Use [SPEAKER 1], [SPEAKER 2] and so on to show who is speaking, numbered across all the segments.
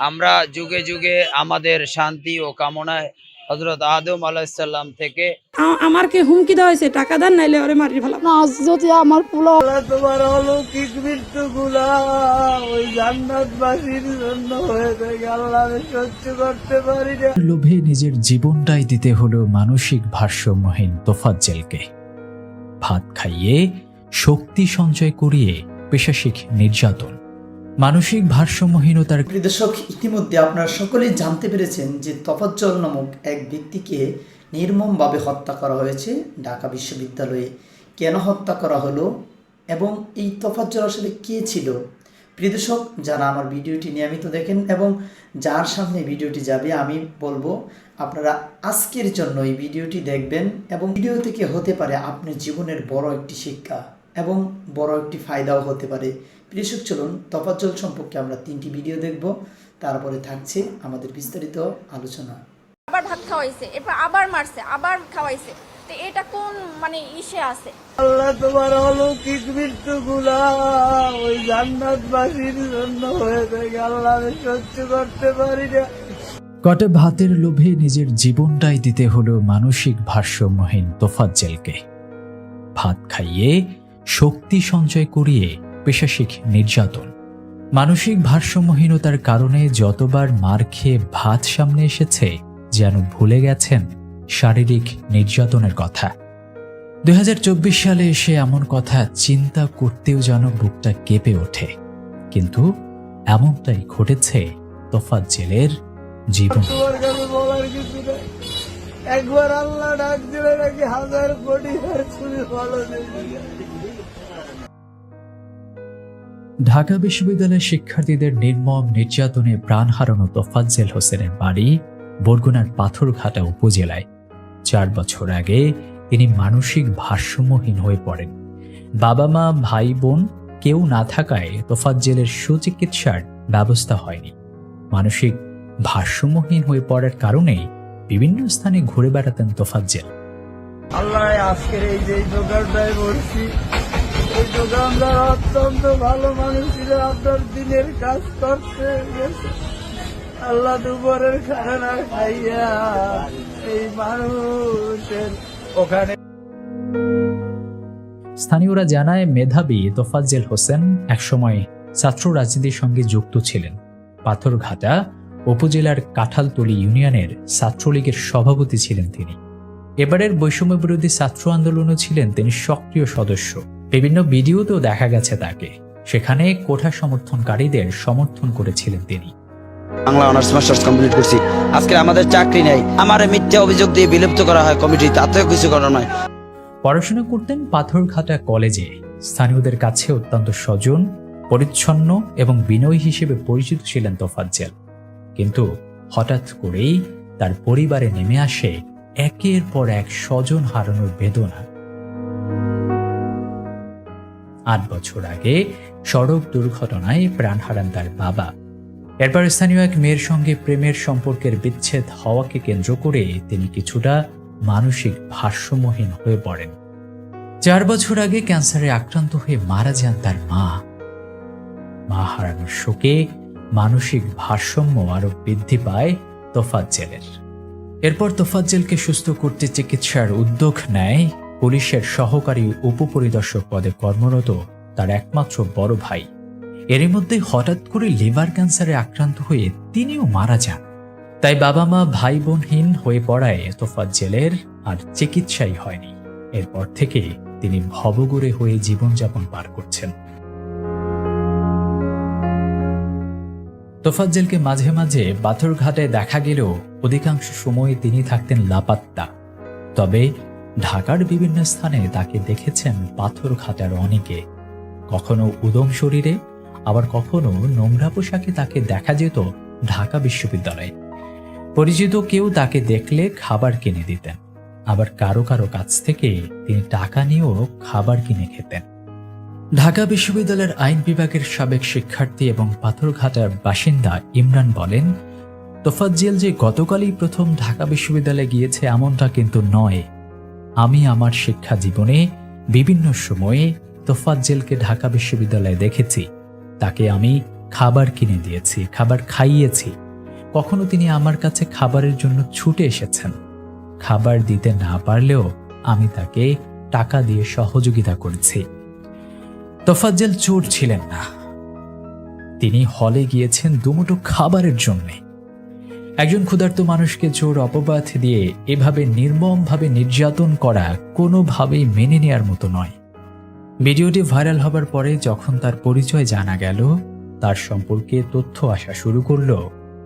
[SPEAKER 1] আমরা যুগে যুগে আমাদের শান্তি ও কামনায় হজরত আদম আলাহিসাল্লাম থেকে
[SPEAKER 2] আমার কি হুমকি দেওয়া হয়েছে টাকা দেন নাইলে ওরে মারি ফেলাম
[SPEAKER 3] না যদি আমার পোলা
[SPEAKER 4] তোমার অলৌকিক মৃত্যু গুলা ওই জান্নাতবাসীর জন্য হয়ে থাকে আল্লাহ আমি সহ্য করতে পারি না।
[SPEAKER 5] লোভে নিজের জীবনটাই দিতে হলো মানসিক ভারসাম্যহীন তোফাজ্জেলকে। ভাত খাইয়ে শক্তি সঞ্চয় করিয়ে পেশাশিক নির্যাতন। মানসিক ভারসাম্যহীনতার
[SPEAKER 6] দর্শক, ইতিমধ্যে আপনারা সকলেই জানতে পেরেছেন যে তফাজ্জল নামক এক ব্যক্তিকে নির্মমভাবে হত্যা করা হয়েছে ঢাকা বিশ্ববিদ্যালয়ে। কেন হত্যা করা হলো এবং এই তফাজ্জল আসলে কে ছিল? প্রিয় দর্শক, যারা আমার ভিডিওটি নিয়মিত দেখেন এবং যার সামনে ভিডিওটি যাবে, আমি বলব আপনারা আজকের জন্য এই ভিডিওটি দেখবেন এবং ভিডিও থেকে হতে পারে আপনার জীবনের বড় একটি শিক্ষা এবং বড় একটি ফায়দাও হতে পারে। প্রিয়সক চলুন তফাজ্জল সম্পর্কে আমরা তিনটি ভিডিও দেখব। তারপরে থাকছে আমাদের বিস্তারিত আলোচনা।
[SPEAKER 7] আবার ভাত খাওয়াইছে এরপর আবার মারছে আবার খাওয়াইছে। তো এটা কোন মানে ইসে আছে?
[SPEAKER 4] আল্লাহ তোমার অলৌকিক মৃত্যু গুলা ওই জান্নাতবাসীর জন্য হয়ে থাকে। আল্লাহ আমি সহ্য করতে পারি না।
[SPEAKER 5] কটা ভাতের লোভে নিজের জীবনটাই দিতে হলো মানসিক ভারসাম্যহীন তোফাজ্জেলকে। ভাত খাইয়ে শক্তি সঞ্চয় করিয়ে পেশাশিক নির্যাতন। মানসিক ভারসাম্যহীনতার কারণে যতবার মার খেয়ে ভাত সামনে এসেছে, যেন ভুলে গেছেন শারীরিক নির্যাতনের কথা। দু হাজার চব্বিশ সালে এসে এমন কথা চিন্তা করতেও যেন বুকটা কেঁপে ওঠে। কিন্তু এমনটাই ঘটেছে জীবন।
[SPEAKER 4] বলার কিছু নাই। একবার আল্লাহ ডাক দিলে নাকি হাজার কোটি
[SPEAKER 5] ঢাকা বিশ্ববিদ্যালয়ের শিক্ষার্থীদের নির্মম নির্যাতনে প্রাণ হারানো তোফাজ্জেল হোসেনের বাড়ি বরগুনার পাথরঘাটা উপজেলায়। চার বছর আগে তিনি মানসিক ভারসাম্যহীন হয়ে পড়েন। বাবা মা, ভাই বোন কেউ না থাকায় তোফাজ্জেলের সুচিকিৎসার ব্যবস্থা হয়নি। মানসিক ভারসাম্যহীন হয়ে পড়ার কারণেই বিভিন্ন স্থানে ঘুরে বেড়াতেন তোফাজ্জেল।
[SPEAKER 4] আল্লাহ, আজকের এই যে দোকানটায় বলছি এই দোকানদার অত্যন্ত ভালো মানুষ ছিল আপনার দিনের কাজ করতে আল্লাহ দুপুরের খানা খাইয়া এই মানুষের ওখানে
[SPEAKER 5] স্থানীয়রা জানায়, মেধাবী তোফাজ্জেল হোসেন একসময় ছাত্র রাজনীতির সঙ্গে যুক্ত ছিলেন। পাথরঘাটা উপজেলার কাঁঠালতলি ইউনিয়নের ছাত্রলীগের সভাপতি ছিলেন তিনি। এবারের বৈষম্য বিরোধী ছাত্র আন্দোলনও ছিলেন তিনি সক্রিয় সদস্য। বিভিন্ন ভিডিওতেও দেখা গেছে তাকে। সেখানে কোঠা সমর্থনকারীদের সমর্থন করেছিলেন তিনি।
[SPEAKER 8] বাংলা অনার্স মাস্টার্স কমপ্লিট করছি। আজকে আমাদের চাকরি নেই। আমার মিথ্যা অভিযোগ দিয়ে বিলুপ্ত করা হয় কমিটি তাতেও কিছু করার নয়।
[SPEAKER 5] পড়াশোনা করতেন পাথরঘাটা কলেজে। স্থানীয়দের কাছে অত্যন্ত স্বজন পরিচ্ছন্ন এবং বিনয়ী হিসেবে পরিচিত ছিলেন তোফাজ্জেল। কিন্তু হঠাৎ করেই তার পরিবারে নেমে আসে একের পর এক স্বজন হারানোর বেদনা। আট বছর আগে সড়ক দুর্ঘটনায় প্রাণ হারান তার বাবা। এরপর স্থানীয় এক মেয়ের সঙ্গে প্রেমের সম্পর্কের বিচ্ছেদ হওয়াকে কেন্দ্র করে তিনি কিছুটা মানসিক ভারসাম্যহীন হয়ে পড়েন। চার বছর আগে ক্যান্সারে আক্রান্ত হয়ে মারা যান তার মা। মা হারানোর শোকে মানসিক ভারসাম্য আরও বৃদ্ধি পায় তোফাজ্জেলের। এরপর তোফাজ্জেলকে সুস্থ করতে চিকিৎসার উদ্যোগ নেয় পুলিশের সহকারী উপপরিদর্শক পদে কর্মরত তার একমাত্র বড় ভাই। এরই মধ্যে হঠাৎ করে লিভার ক্যান্সারে আক্রান্ত হয়ে তিনিও মারা যান। তাই বাবা মা ভাই বোনহীন হয়ে পড়ায় তোফাজ্জেলের আর চিকিৎসাই হয়নি। এরপর থেকে তিনি ভবগুরে হয়ে জীবনযাপন পার করছেন। তোফাজ্জেলকে মাঝে মাঝে পাথরঘাটে দেখা গেলেও অধিকাংশ সময় তিনি থাকতেন লাপাত্তা। তবে ঢাকার বিভিন্ন স্থানে তাকে দেখেছেন পাথরঘাটার অনেকে। কখনো উদম শরীরে, আবার কখনো নোংরা পোশাকে তাকে দেখা যেত ঢাকা বিশ্ববিদ্যালয়ে। পরিচিত কেউ তাকে দেখলে খাবার কিনে দিতেন। আবার কারও কারও কাছ থেকে তিনি টাকা নিয়েও খাবার কিনে খেতেন। ঢাকা বিশ্ববিদ্যালয়ের আইন বিভাগের সাবেক শিক্ষার্থী এবং পাথরঘাটার বাসিন্দা ইমরান বলেন, তোফাজ্জেল যে গতকালই প্রথম ঢাকা বিশ্ববিদ্যালয়ে গিয়েছে এমনটা কিন্তু নয়। আমি আমার শিক্ষা জীবনে বিভিন্ন সময়ে তোফাজ্জেলকে ঢাকা বিশ্ববিদ্যালয়ে দেখেছি। তাকে আমি খাবার কিনে দিয়েছি, খাবার খাইয়েছি। কখনো তিনি আমার কাছে খাবারের জন্য ছুটে এসেছেন। খাবার দিতে না পারলেও আমি তাকে টাকা দিয়ে সহযোগিতা করেছি। তোফাজ্জেল চোর ছিলেন না। তিনি হলে গিয়েছেন দুমুটো খাবারের জন্যে। একজন ক্ষুধার্ত মানুষকে জোর অপবাদ দিয়ে এভাবে নির্মমভাবে নির্যাতন করা কোনোভাবেই মেনে নেয়ার মতো নয়। ভিডিওটি ভাইরাল হবার পরে যখন তার পরিচয় জানা গেল, তার সম্পর্কে তথ্য আসা শুরু করল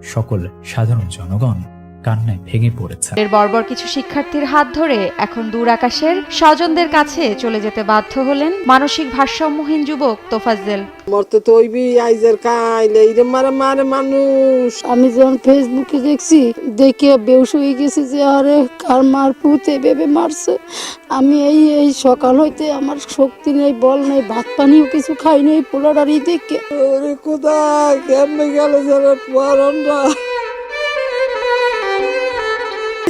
[SPEAKER 5] সকল সাধারণ জনগণ। কান্নায় ভেঙে পড়েছে।
[SPEAKER 3] এর বর্বর কিছু শিক্ষার্থীর হাত ধরে এখন দূর আকাশের স্বজনদের কাছে চলে যেতে বাধ্য হলেন মানসিক ভারসাম্যহীন যুবক তোফাজ্জেল।
[SPEAKER 4] মরতে তো হইবি আইজের কাইলে এইরে মারে মারে মানুষ।
[SPEAKER 2] আমি যখন ফেসবুকে দেখছি দেখে বেউস হয়ে গেছি যে আরে কার মার পুঁতে ভেবে মারছে। আমি এই এই সকাল হইতে আমার শক্তি নেই বল নেই ভাত পানিও কিছু খাই নেই পোলাডারি দেখে।
[SPEAKER 4] ওরে কোথায়? কেমনে গেল যারা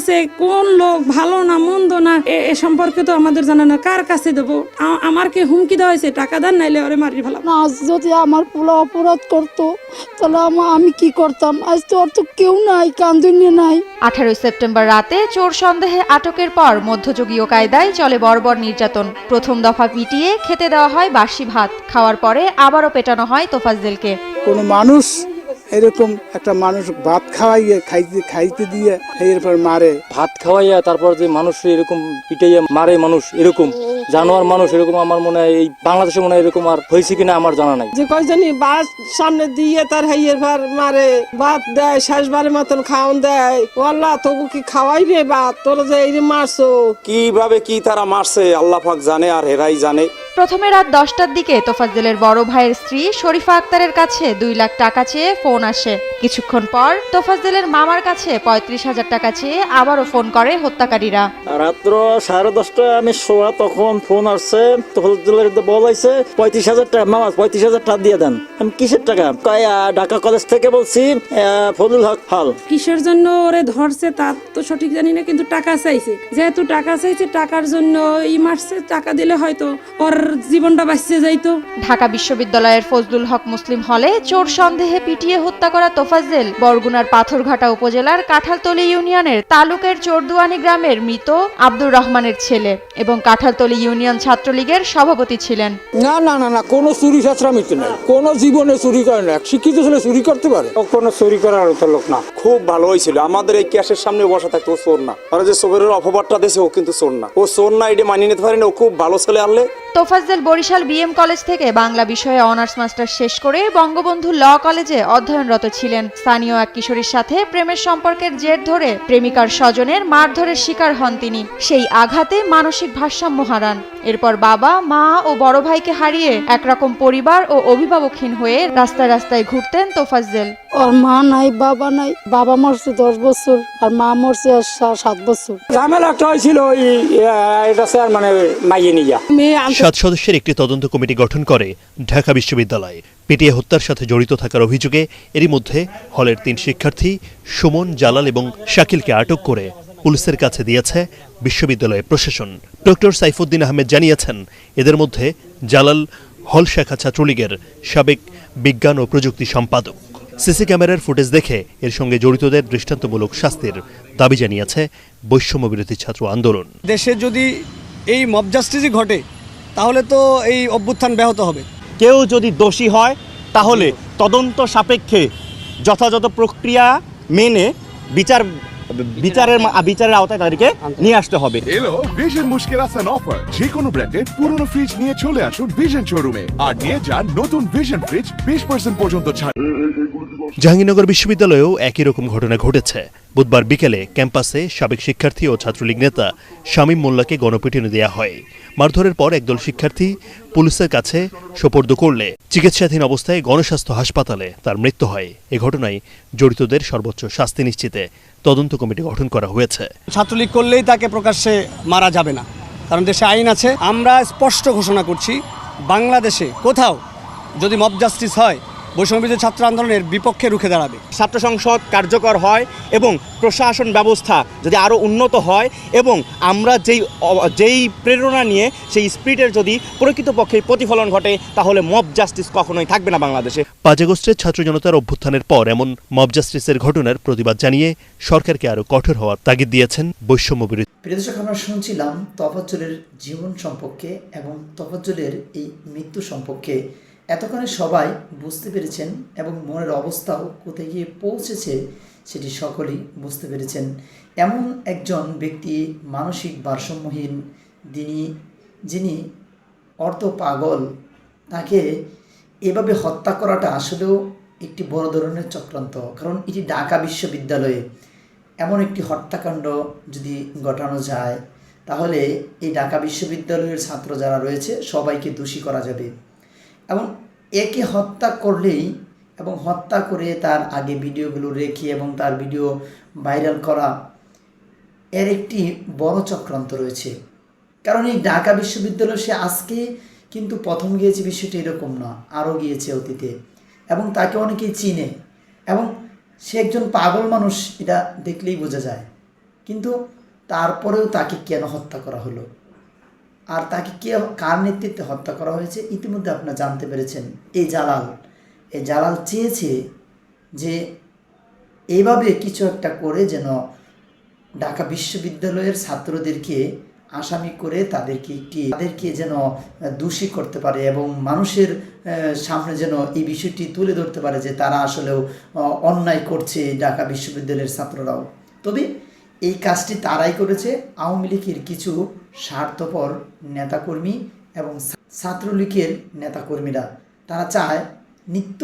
[SPEAKER 2] সে কোন লোক ভালো না মন্দ না এ- এ সম্পর্কে তো আমাদের জানা না কার কাছে দেবো? আমার কি হুমকি দেওয়া হয়েছে? টাকা দেন নাইলে ওরে মারি ফেলাম না আজ যদি আমার পোলা অপরাধ করতো তাহলে আমা- আমি কি করতাম? আজ তো ওর তো কেউ নাই কান্দুনি নাই।
[SPEAKER 3] আঠারোই সেপ্টেম্বর রাতে চোর সন্দেহে আটকের পর মধ্যযুগীয় কায়দায় চলে বর্বর নির্যাতন। প্রথম দফা পিটিয়ে খেতে দেওয়া হয় বাসি ভাত খাওয়ার পরে আবারও পেটানো হয় তোফাজ্জেলকে।
[SPEAKER 9] কোনো মানুষ এরকম একটা মানুষ ভাত খাওয়াইয়ে, খাইতে খাইতে দিয়ে এরপর মারে।
[SPEAKER 10] ভাত খাওয়াইয়া তারপর যে মানুষ এরকম পিটাইয়া মারে মানুষ, এরকম। জানোয়ার মানুষ এরকম আমার মনে হয় এই বাংলাদেশে মনে হয় এরকম আর হয়েছে কিনা আমার জানা নাই।
[SPEAKER 4] যে কয়জনই বাস সামনে দিয়ে তার হাইয়ের ভার মারে ভাত দেয় শেষবারের মতন খাওয়ান দেয়। ওয়াল্লাহ তবু কি খাওয়াইবে ভাত? তোর যে এই মারছো।
[SPEAKER 11] কীভাবে কি তারা মারছে আল্লাহ পাক জানে আর হেরাই জানে।
[SPEAKER 3] প্রথমে রাত দশটার দিকে তোফাজ্জেলের বড় ভাইয়ের স্ত্রী শরীফা আক্তারের কাছে দুই লাখ টাকা চেয়ে ফোন আসে। কিছুক্ষণ পর তোফাজ্জেলের মামার কাছে পঁয়ত্রিশ হাজার টাকা চেয়ে আবারও ফোন করে হত্যাকারীরা।
[SPEAKER 10] রাত্র সাড়ে দশটায় আমি শোয়া তখন ফোন আসছে তহজুলের বলাইছে পঁয়ত্রিশ হাজার টাকা মামা পঁয়ত্রিশ হাজার টাকা দিয়ে দেন। আমি কিসের টাকা? ঢাকা কলেজ থেকে বলছি ফজল হক হল।
[SPEAKER 2] কিসের জন্য ওরে ধরছে তার তো সঠিক জানি না কিন্তু টাকা চাইছে। যেহেতু টাকা চাইছে টাকার জন্য ই মারছে টাকা দিলে হয়তো ওর জীবনটা বাঁচতে যাইতো।
[SPEAKER 3] ঢাকা বিশ্ববিদ্যালয়ের ফজলুল হক মুসলিম হলে চোর সন্দেহে পিটিয়ে হত্যা করা তোফাজ্জেল। বরগুনার পাথরঘাটা উপজেলার কাঁঠালতলী ইউনিয়নের তালুকের চোরদুয়ানি গ্রামের মৃত আব্দুর রহমানের ছেলে এবং কাঁঠালতলী ইউনিয়ন ছাত্রলীগের সভাপতি ছিলেন।
[SPEAKER 9] না না না না কোনো চুরি ছাত্রামিতে নাই। কোনো জীবনে চুরি করে না শিক্ষিত ছেলে চুরি করতে পারে?
[SPEAKER 11] ও কোনো চুরি করার তো লোক না। খুব ভালো হয়েছিল। আমাদের এই ক্যাশের সামনে বসা থাকতো ও চোর না। ওরা যে চোরের অপবাদটা দিয়েছে ও কিন্তু চোর না। ও চোর না এটা মানিয়ে নিতে পারেনি। না ও খুব ভালো ছেলে আনলে
[SPEAKER 3] তোফাজ্জেল বরিশাল বিএম কলেজ থেকে বাংলা বিষয়ে অনার্স মাস্টার শেষ করে বঙ্গবন্ধু ল কলেজে অধ্যয়নরত ছিলেন। স্থানীয় এক কিশোরীর সাথে প্রেমের সম্পর্কের জের ধরে প্রেমিকার স্বজনের মারধরের শিকার হন তিনি। সেই আঘাতে মানসিক ভারসাম্য হারান। এরপর বাবা, মা ও বড় ভাইকে হারিয়ে একরকম পরিবার ও অভিভাবকহীন হয়ে রাস্তায় রাস্তায় ঘুরতেন তোফাজ্জেল।
[SPEAKER 2] ওর মা নাই বাবা নাই। বাবা মরছে দশ বছর আর মা মরছে আর সাত বছর।
[SPEAKER 9] ঝামেলা একটা হয়েছিল ওই এটা স্যার মানে মাইয়ে নিয়া
[SPEAKER 2] মেয়ে
[SPEAKER 12] সাত সদস্যের একটি তদন্ত কমিটি গঠন করে ঢাকা বিশ্ববিদ্যালয়। পিটিএ হত্যার সাথে জড়িত থাকার অভিযোগে এরই মধ্যে হলের তিন শিক্ষার্থী সুমন জালাল এবং শাকিলকে আটক করে পুলিশের কাছে দিয়েছে বিশ্ববিদ্যালয় প্রশাসন। ডক্টর সাইফুদ্দিন আহমেদ জানিয়েছেন এদের মধ্যে জালাল হল শাখা ছাত্রলীগের সাবেক বিজ্ঞান ও প্রযুক্তি সম্পাদক। সিসি ক্যামেরার ফুটেজ দেখে এর সঙ্গে জড়িতদের দৃষ্টান্তমূলক শাস্তির দাবি জানিয়েছে বৈষম্য বিরোধী ছাত্র আন্দোলন।
[SPEAKER 4] দেশে যদি এই মব জাস্টিসই ঘটে তাহলে তো এই অভ্যুত্থান ব্যাহত হবে।
[SPEAKER 10] কেউ যদি দোষী হয় তাহলে তদন্ত সাপেক্ষে যথাযথ প্রক্রিয়া মেনে বিচার বিচারের বিচারের আওতায় তাদেরকে নিয়ে আসতে হবে।
[SPEAKER 9] এলো ভিশন মুশকিল আসান অফার যে কোনো ব্র্যান্ডের পুরনো ফ্রিজ নিয়ে চলে আসুন ভিশন শোরুমে আর নিয়ে যান নতুন ভিশন ফ্রিজ বিশ পার্সেন্ট পর্যন্ত ছাড়।
[SPEAKER 12] জাহাঙ্গীরনগর বিশ্ববিদ্যালয়েও একই রকম ঘটনা ঘটেছে। বুধবার বিকেলে ক্যাম্পাসে সাবেক শিক্ষার্থী ও ছাত্রলীগ নেতা শামীম মোল্লাকে গণপিটুনি দেওয়া হয়। মারধরের পর একদল শিক্ষার্থী পুলিশের কাছে সোপর্দ করলে। চিকিৎসাধীন অবস্থায় গণস্বাস্থ্য হাসপাতালে তার মৃত্যু হয়। এ ঘটনায় জড়িতদের সর্বোচ্চ শাস্তি নিশ্চিতে তদন্ত কমিটি গঠন করা হয়েছে।
[SPEAKER 4] ছাত্রলীগ করলেই তাকে প্রকাশ্যে মারা যাবে না। কারণ দেশে আইন আছে। আমরা স্পষ্ট ঘোষণা করছি, বাংলাদেশে কোথাও যদি মব জাস্টিস হয় বৈষম্যবিরোধী ছাত্র আন্দোলনের বিপক্ষে রুখে দাঁড়াবে।
[SPEAKER 11] ছাত্র সংসদ কার্যকর হয় এবং প্রশাসন ব্যবস্থা যদি আরও উন্নত হয় এবং আমরা যেই যেই প্রেরণা নিয়ে সেই স্পিরিটের যদি প্রকৃতপক্ষে প্রতিফলন ঘটে তাহলে মব জাস্টিস কখনোই থাকবে না বাংলাদেশে।
[SPEAKER 12] পাঁচ আগস্টের ছাত্র জনতার অভ্যুত্থানের পর এমন মব জাস্টিসের ঘটনার প্রতিবাদ জানিয়ে সরকারকে আরও কঠোর হওয়ার তাগিদ দিয়েছেন বৈষম্য বিরোধী
[SPEAKER 6] প্রিয় দর্শক আমরা শুনছিলাম তফাজ্জলের জীবন সম্পর্কে এবং তফাজ্জলের এই মৃত্যু সম্পর্কে। এতক্ষণে সবাই বুঝতে পেরেছেন এবং মনের অবস্থাও কোথায় গিয়ে পৌঁছেছে সেটি সকলেই বুঝতে পেরেছেন। এমন একজন ব্যক্তি মানসিক ভারসাম্যহীন, যিনি যিনি অর্থ পাগল, তাকে এভাবে হত্যা করাটা আসলেও একটি বড় ধরনের চক্রান্ত। কারণ এটি ঢাকা বিশ্ববিদ্যালয়ে এমন একটি হত্যাকাণ্ড যদি ঘটানো যায়, তাহলে এই ঢাকা বিশ্ববিদ্যালয়ের ছাত্র যারা রয়েছে সবাইকে দোষী করা যাবে। এবং একে হত্যা করলেই এবং হত্যা করে তার আগে ভিডিওগুলো রেখে এবং তার ভিডিও ভাইরাল করা এর একটি বড় চক্রান্ত রয়েছে। কারণ এই ঢাকা বিশ্ববিদ্যালয় সে আজকে কিন্তু প্রথম গিয়েছে বিষয়টা এরকম না, আরও গিয়েছে অতীতে এবং তাকে অনেকেই চিনে এবং সে একজন পাগল মানুষ, এটা দেখলেই বোঝা যায়। কিন্তু তারপরেও তাকে কেন হত্যা করা হলো? আর তাকে কে, কার নেতৃত্বে হত্যা করা হয়েছে ইতিমধ্যে আপনারা জানতে পেরেছেন। এই জালাল। এই জালাল চেয়েছে যে এইভাবে কিছু একটা করে যেন ঢাকা বিশ্ববিদ্যালয়ের ছাত্রদেরকে আসামি করে তাদেরকে একটি, তাদেরকে যেন দোষী করতে পারে এবং মানুষের সামনে যেন এই বিষয়টি তুলে ধরতে পারে যে তারা আসলেও অন্যায় করছে ঢাকা বিশ্ববিদ্যালয়ের ছাত্ররাও। তবে এই কাজটি তারাই করেছে। আওয়ামী লীগের কিছু স্বার্থপর নেতাকর্মী এবং ছাত্রলীগের নেতাকর্মীরা। তারা চায় নিত্য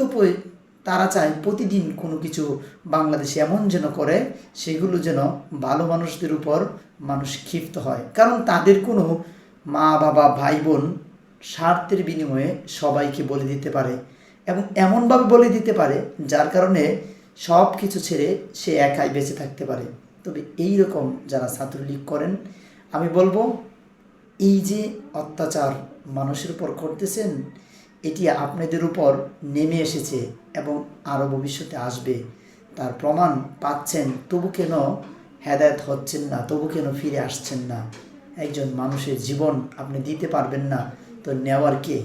[SPEAKER 6] তারা চায় প্রতিদিন কোনো কিছু বাংলাদেশে এমন যেন করে, সেগুলো যেন ভালো মানুষদের উপর মানুষ ক্ষিপ্ত হয়। কারণ তাদের কোনো মা, বাবা ভাই বোন স্বার্থের বিনিময়ে সবাইকে বলে দিতে পারে এবং এমনভাবে বলে দিতে পারে যার কারণে সব কিছু ছেড়ে সে একাই বেঁচে থাকতে পারে। তবে এই রকম যারা ছাত্রলীগ করেন আমি বলব, এই যে অত্যাচার মানুষের উপর করতেছেন এটি আপনাদের উপর নেমে এসেছে এবং আরও ভবিষ্যতে আসবে। তার প্রমাণ পাচ্ছেন, তবু কেন হেদায়ত হচ্ছেন না, তবু কেন ফিরে আসছেন না? একজন মানুষের জীবন আপনি দিতে পারবেন না, তো নেওয়ার কে?